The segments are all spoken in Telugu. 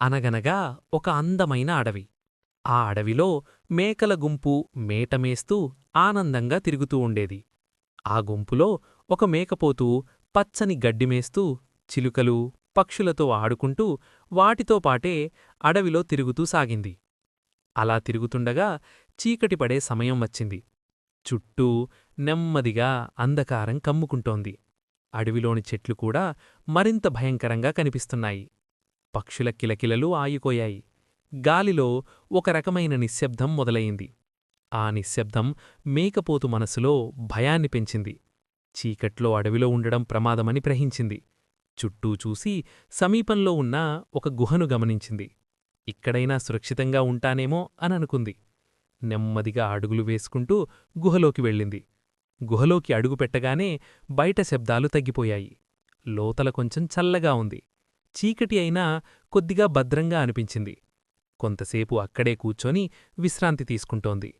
అనగనగా ఒక అందమైన అడవి. ఆ అడవిలో మేకల గుంపు మేటమేస్తూ ఆనందంగా తిరుగుతూ ఉండేది. ఆ గుంపులో ఒక మేకపోతూ పచ్చని గడ్డిమేస్తూ చిలుకలు పక్షులతో ఆడుకుంటూ వాటితో పాటే అడవిలో తిరుగుతూ సాగింది. అలా తిరుగుతుండగా చీకటి పడే సమయం వచ్చింది. చుట్టూ నెమ్మదిగా అంధకారం కమ్ముకుంటోంది. అడవిలోని చెట్లు కూడా మరింత భయంకరంగా కనిపిస్తున్నాయి. పక్షుల కిలకిలలు ఆగిపోయాయి. గాలిలో ఒక రకమైన నిశ్శబ్దం మొదలయింది ఆ నిశ్శబ్దం మేకపోతు మనసులో భయాన్ని పెంచింది. చీకట్లో అడవిలో ఉండడం ప్రమాదమని గ్రహించింది. చుట్టూ చూసి సమీపంలో ఉన్న ఒక గుహను గమనించింది. ఇక్కడైనా సురక్షితంగా ఉంటానేమో అననుకుంది నెమ్మదిగా అడుగులు వేసుకుంటూ గుహలోకి వెళ్ళింది. గుహలోకి అడుగు పెట్టగానే బయట శబ్దాలు తగ్గిపోయాయి. లోతల కొంచెం చల్లగా ఉంది. చీకటి అయినా కొద్దిగా భద్రంగా అనిపించింది. కొంతసేపు అక్కడే కూర్చొని విశ్రాంతి తీసుకుంటోంది.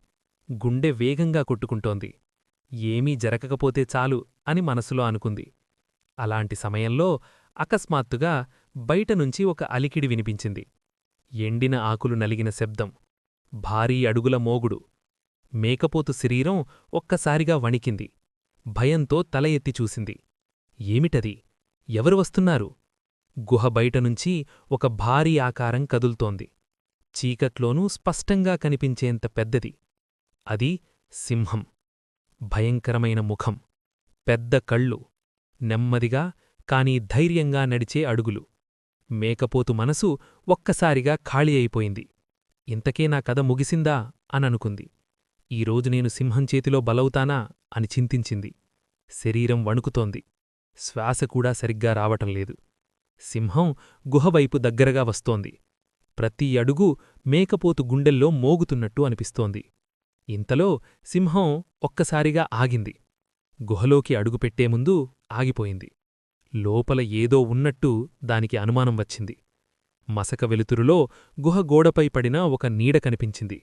గుండె వేగంగా కొట్టుకుంటోంది. ఏమీ జరగకపోతే చాలు అని మనసులో అనుకుంది. అలాంటి సమయంలో అకస్మాత్తుగా బయటనుంచి ఒక అలికిడి వినిపించింది. ఎండిన ఆకులు నలిగిన శబ్దం. భారీ అడుగుల మోగుడు. మేకపోతు శరీరం ఒక్కసారిగా వణికింది. భయంతో తల ఎత్తి చూసింది. ఏమిటది? ఎవరు వస్తున్నారు? గుహ బయటనుంచి ఒక భారీ ఆకారం కదుల్తోంది. చీకట్లోనూ స్పష్టంగా కనిపించేంత పెద్దది. అది సింహం. భయంకరమైన ముఖం. పెద్ద కళ్ళు. నెమ్మదిగా కాని ధైర్యంగా నడిచే అడుగులు. మేకపోతు మనసు ఒక్కసారిగా ఖాళీ అయిపోయింది. ఇంతకే నా కథ ముగిసిందా? అననుకుంది. ఈరోజు నేను సింహం చేతిలో బలవుతానా? అని చింతించింది. శరీరం వణుకుతోంది. శ్వాస కూడా సరిగ్గా రావటంలేదు సింహం గుహవైపు దగ్గరగా వస్తోంది. ప్రతి అడుగు మేకపోతు గుండెల్లో మోగుతున్నట్టు అనిపిస్తోంది. ఇంతలో సింహం ఒక్కసారిగా ఆగింది. గుహలోకి అడుగుపెట్టే ముందు ఆగిపోయింది. లోపల ఏదో ఉన్నట్టు దానికి అనుమానం వచ్చింది. మసక వెలుతురులో గుహ గోడపై పడిన ఒక నీడ కనిపించింది.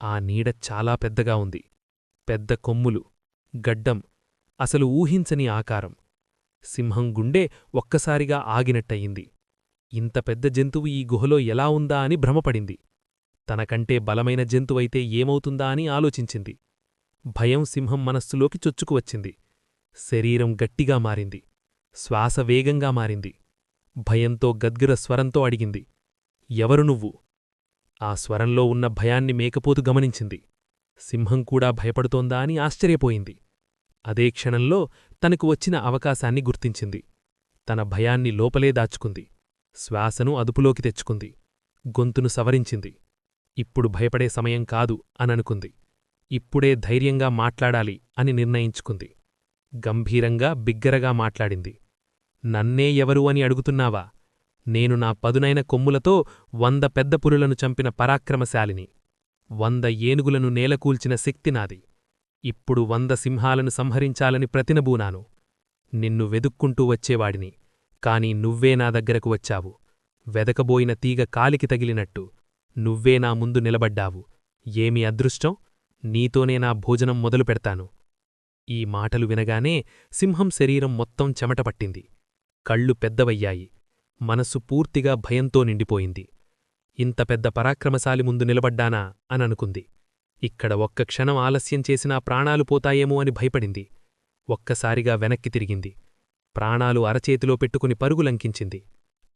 ఆ నీడ చాలా పెద్దగా ఉంది. పెద్ద కొమ్ములు గడ్డం అసలు ఊహించని ఆకారం. సింహం గుండె ఒక్కసారిగా ఆగినట్టయింది. ఇంత పెద్ద జంతువు ఈ గుహలో ఎలా ఉందా అని భ్రమపడింది. తనకంటే బలమైన జంతువైతే ఏమవుతుందా అని ఆలోచించింది. భయం సింహం మనస్సులోకి చొచ్చుకువచ్చింది శరీరం గట్టిగా మారింది. శ్వాస వేగంగా మారింది. భయంతో గద్గిర స్వరంతో అడిగింది. ఎవరు నువ్వు? ఆ స్వరంలో ఉన్న భయాన్ని మేకపోతు గమనించింది. సింహం కూడా భయపడుతోందా అని ఆశ్చర్యపోయింది. అదే క్షణంలో తనకు వచ్చిన అవకాశాన్ని గుర్తించింది. తన భయాన్ని లోపలే దాచుకుంది. శ్వాసను అదుపులోకి తెచ్చుకుంది. గొంతును సవరించింది. ఇప్పుడు భయపడే సమయం కాదు అననుకుంది. ఇప్పుడే ధైర్యంగా మాట్లాడాలి అని నిర్ణయించుకుంది. గంభీరంగా బిగ్గరగా మాట్లాడింది. నన్నే ఎవరు అని అడుగుతున్నావా? నేను నా పదునైన కొమ్ములతో వంద పెద్ద పురులను చంపిన పరాక్రమశాలిని. వంద ఏనుగులను నేలకూల్చిన శక్తి నాది. ఇప్పుడు వంద సింహాలను సంహరించాలని ప్రతినబూనాను. నిన్ను వెదుక్కుంటూ వచ్చేవాడిని కాని నువ్వే నా దగ్గరకు వచ్చావు. వెదకబోయిన తీగ కాలికి తగిలినట్టు నువ్వే నా ముందు నిలబడ్డావు. ఏమి అదృష్టం? నీతోనే నా భోజనం మొదలు పెడతాను. ఈ మాటలు వినగానే సింహం శరీరం మొత్తం చెమటపట్టింది కళ్ళు పెద్దవయ్యాయి. మనస్సు పూర్తిగా భయంతో నిండిపోయింది. ఇంత పెద్ద పరాక్రమశాలి ముందు నిలబడ్డానా అననుకుంది. ఇక్కడ ఒక్క క్షణం ఆలస్యం చేసినా ప్రాణాలు పోతాయేమో అని భయపడింది. ఒక్కసారిగా వెనక్కి తిరిగింది. ప్రాణాలు అరచేతిలో పెట్టుకుని పరుగులంకించింది.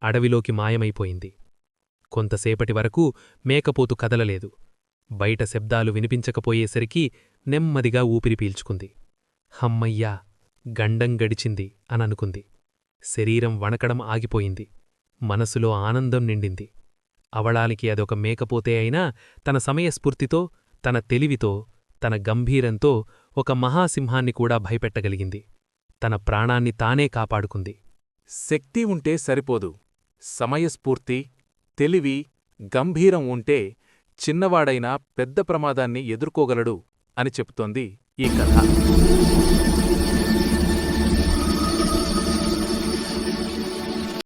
అడవిలోకి మాయమైపోయింది. కొంతసేపటి వరకు మేకపోతు కదలలేదు. బయట శబ్దాలు వినిపించకపోయేసరికి నెమ్మదిగా ఊపిరి పీల్చుకుంది. హమ్మయ్యా గండం గడిచింది అననుకుంది. శరీరం వణకడం ఆగిపోయింది. మనసులో ఆనందం నిండింది. అవళాలికి అదొక మేకపోతే అయినా తన సమయస్ఫూర్తితో తన తెలివితో తన గంభీరంతో ఒక మహాసింహాన్ని కూడా భయపెట్టగలిగింది. తన ప్రాణాన్ని తానే కాపాడుకుంది. శక్తి ఉంటే సరిపోదు. సమయస్ఫూర్తి తెలివి గంభీరం ఉంటే చిన్నవాడైనా పెద్ద ప్రమాదాన్ని ఎదుర్కోగలడు అని చెప్తోంది ఈ కథ.